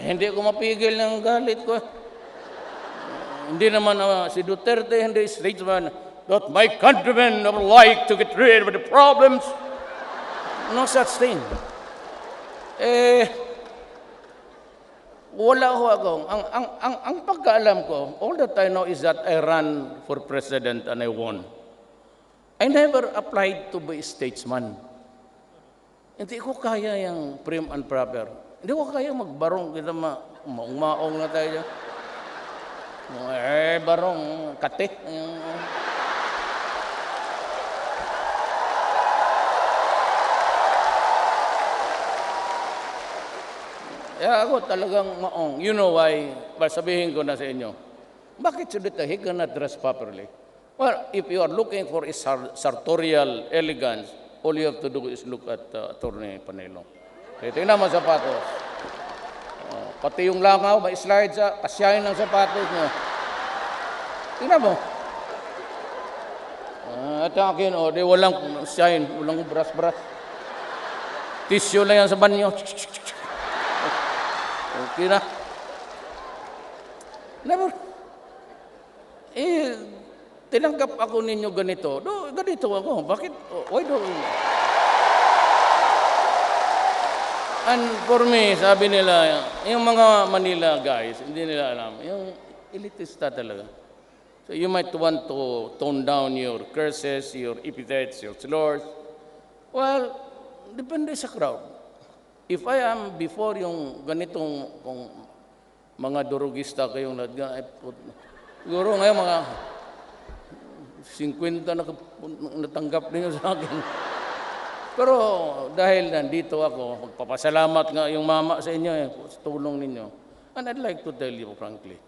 Hindi ko mapigil ng galit ko. Hindi naman ah, si Duterte, hindi statesman, that my countrymen would like to get rid of the problems. No such thing. Eh, wala ho ako. Ang, ang, ang, ang pagkaalam ko, all that I know is that I ran for president and I won. I never applied to be statesman. Hindi ko kaya yung prim and proper. Hindi ko kaya magbarong. Kita ma, maong-maong na tayo. Eh, barong, kate. Kaya ako talagang maong. You know why? Sabihin ko na sa inyo. Bakit sulit he cannot dress properly? Well, if you are looking for a sar- sartorial elegance, all you have to do is look at uh, Attorney Panelo. Okay, tingnan mo sapatos. Oh, pati yung langaw, may slide sa kasyahin ng sapatos niya. Tingnan mo. Ah, ito ang akin, oh, di walang shine, walang brush-brush. Tissue lang yan sa banyo. Okay na. Never. Eh, tinanggap ako ninyo ganito. Do, ganito ako. Bakit? Why do And for me, sabi nila, yung mga Manila guys, hindi nila alam, yung elitista talaga. So you might want to tone down your curses, your epithets, your slurs. Well, depende sa crowd. If I am before yung ganitong kung mga durugista kayong nadga, ay put, siguro ngayon mga 50 na natanggap ninyo sa akin. Pero dahil nandito ako, magpapasalamat nga yung mama sa inyo eh, sa tulong ninyo. And I'd like to tell you frankly,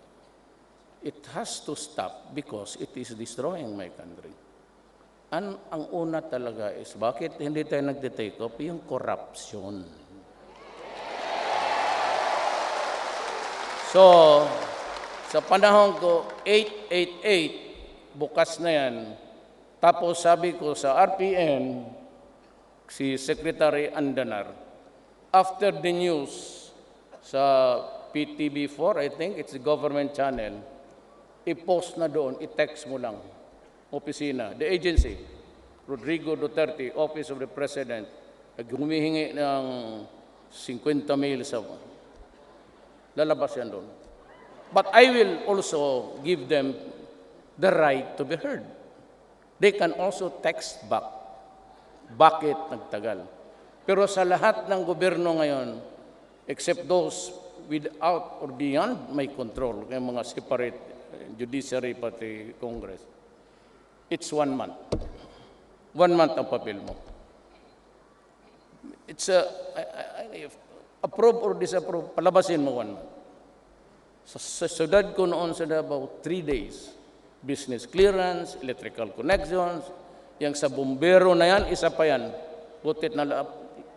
it has to stop because it is destroying my country. An, ang una talaga is, bakit hindi tayo nagtitake up? Yung corruption. So, sa panahon ko, 888, bukas na yan. Tapos sabi ko sa RPN, si Secretary Andanar, after the news sa PTB4, I think, it's a government channel, i-post na doon, i-text mo lang, opisina, the agency, Rodrigo Duterte, Office of the President, humihingi ng 50 mil sa lalabas yan doon. But I will also give them the right to be heard. They can also text back. Bakit nagtagal? Pero sa lahat ng gobyerno ngayon, except those without or beyond my control, yung mga separate eh, judiciary pati Congress, it's one month. One month ang papel mo. It's a, I- I- approve or disapprove, palabasin mo one month. Sa, sa syudad ko noon sa Davao, three days. Business clearance, electrical connections, yung sa bumbero na yan, isa pa yan. Butit na laap,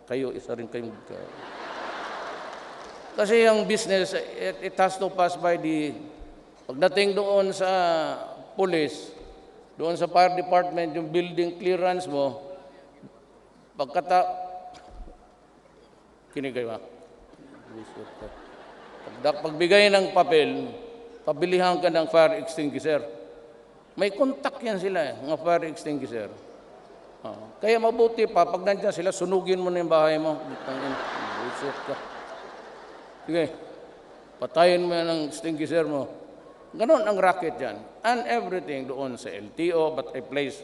kayo, isa rin kayong... ka- Kasi yung business, it, it has to pass by the... Pagdating doon sa police, doon sa fire department, yung building clearance mo, pagkata... Kinigay ba? Pag, pagbigay ng papel, pabilihan ka ng fire extinguisher. May contact yan sila, eh, mga fire extinguisher. Ah, kaya mabuti pa, pag nandiyan sila, sunugin mo na yung bahay mo. Bullshit ka. Sige, patayin mo yan ng extinguisher mo. Ganon ang racket yan. And everything doon sa LTO, but I place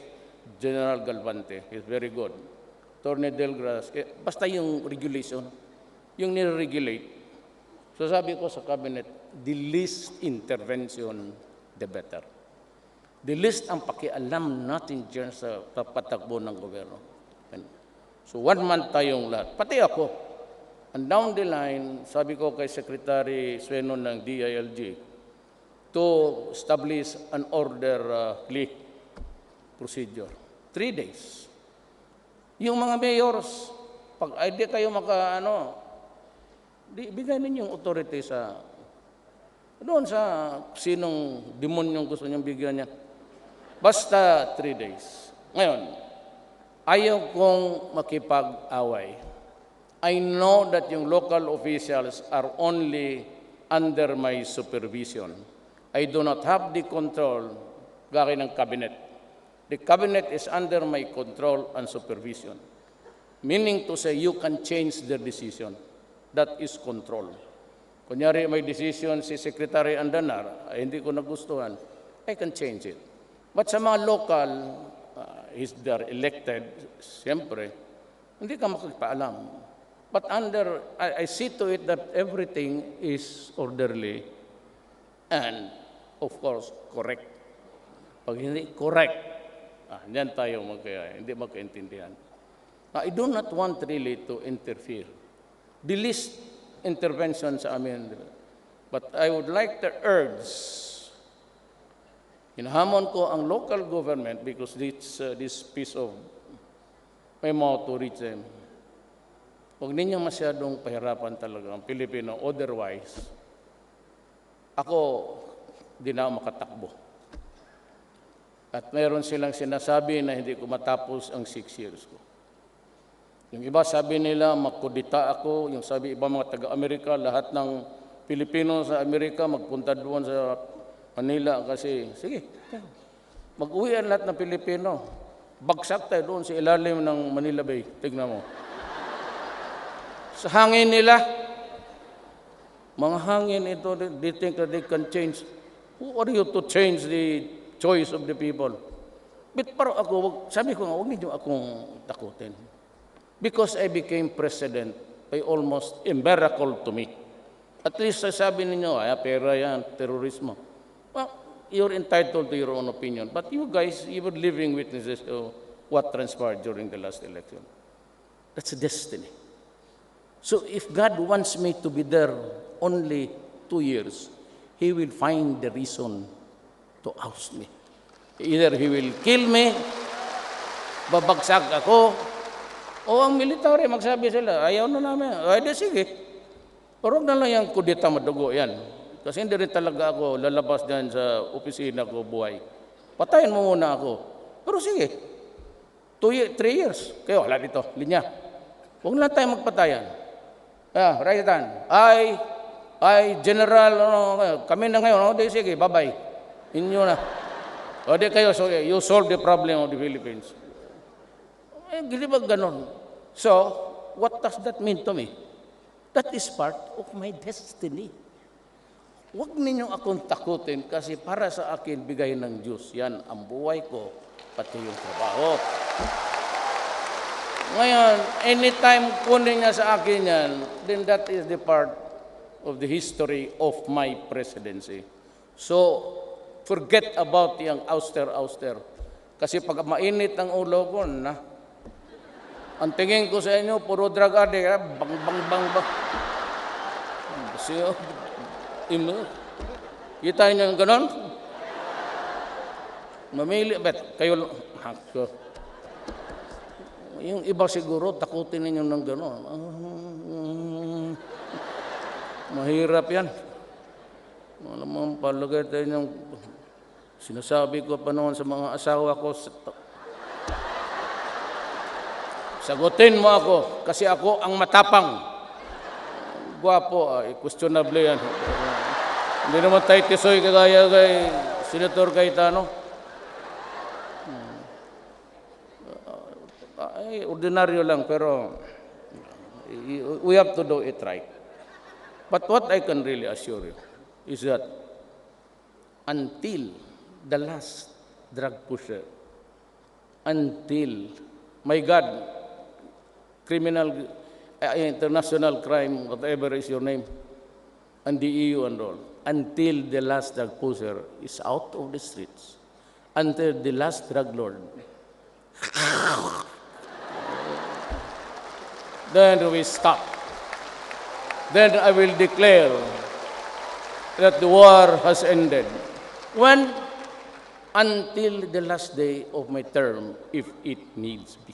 General Galvante. He's very good. Torne Delgras, eh, basta yung regulation, yung nire-regulate. So sabi ko sa cabinet, the least intervention, the better. The least ang pakialam natin dyan sa papatakbo ng gobyerno. So one month tayong lahat, pati ako. And down the line, sabi ko kay Secretary Sweno ng DILG, to establish an orderly procedure. Three days. Yung mga mayors, pag ay di kayo maka ano, di, bigay ninyo yung authority sa doon sa sinong demonyong gusto niyang bigyan niya. Basta three days. Ngayon, ayaw kong makipag-away. I know that yung local officials are only under my supervision. I do not have the control gaya ng cabinet. The cabinet is under my control and supervision. Meaning to say, you can change their decision. That is control. Kunyari may decision si Secretary Andanar, ay hindi ko nagustuhan, I can change it. But sa mga local, uh, is they're elected, siyempre, hindi ka makapaalam. But under, I, I see to it that everything is orderly and, of course, correct. Pag hindi correct, ah, diyan tayo magkaya, hindi magkaintindihan. I do not want really to interfere. The least intervention sa amin. But I would like to urge, hinahamon ko ang local government because this, uh, this piece of memo to reach them. Huwag ninyong masyadong pahirapan talaga ang Pilipino. Otherwise, ako, di na makatakbo. At meron silang sinasabi na hindi ko matapos ang six years ko. Yung iba sabi nila, makudita ako. Yung sabi iba mga taga-Amerika, lahat ng Pilipino sa Amerika magpunta doon sa Manila kasi, sige, mag-uwi ang lahat ng Pilipino. Bagsak tayo doon sa ilalim ng Manila Bay. Tignan mo. Sa hangin nila, mga hangin ito, they- think that they can change. Who are you to change the choice of the people? But pero ako, wag, sabi ko nga, huwag niyo akong takutin. Because I became president by almost a miracle to me. At least sasabi ninyo, ay, pera yan, terorismo. Well, you're entitled to your own opinion. But you guys, you were living witnesses to what transpired during the last election. That's destiny. So if God wants me to be there only two years, He will find the reason to oust me. Either He will kill me, babagsak ako, o ang military, magsabi sila, ayaw na namin. Ay, sige. Pero na lang yung kudita madugo yan. Kasi hindi rin talaga ako lalabas dyan sa opisina ko buhay. Patayin mo muna ako. Pero sige, two year, three years. Kayo, wala dito, linya. Huwag na tayo magpatayan. Ah, right hand. I, I, General, ano, kami na ngayon. O, di sige, bye-bye. Inyo na. O, di kayo, so, you solve the problem of the Philippines. Eh, ba ganon? So, what does that mean to me? That is part of my destiny. Huwag ninyong akong takutin kasi para sa akin, bigay ng Diyos. Yan ang buhay ko, pati yung trabaho. Ngayon, anytime kunin niya sa akin yan, then that is the part of the history of my presidency. So, forget about yung auster-auster. Kasi pag mainit ang ulo ko, na, ang tingin ko sa inyo, puro drug addict, ah, bang, bang, bang, bang. Kasi, imo, kita niyo ganon? Mamili, bet, kayo, hako. Yung iba siguro, takutin ninyo ng ganon. Ah, mahirap yan. Alam mo, palagay tayo ng sinasabi ko pa noon sa mga asawa ko, sa- Sagutin mo ako kasi ako ang matapang. Gwapo, ay questionable yan. Hindi naman tayo tisoy kagaya kay Senator Cayetano. Hmm. Ay, ordinaryo lang pero we have to do it right. But what I can really assure you is that until the last drug pusher, until, my God, criminal, uh, international crime, whatever is your name, and the EU and all, until the last drug pusher is out of the streets, until the last drug lord, then we stop. Then I will declare that the war has ended. When? Until the last day of my term, if it needs be.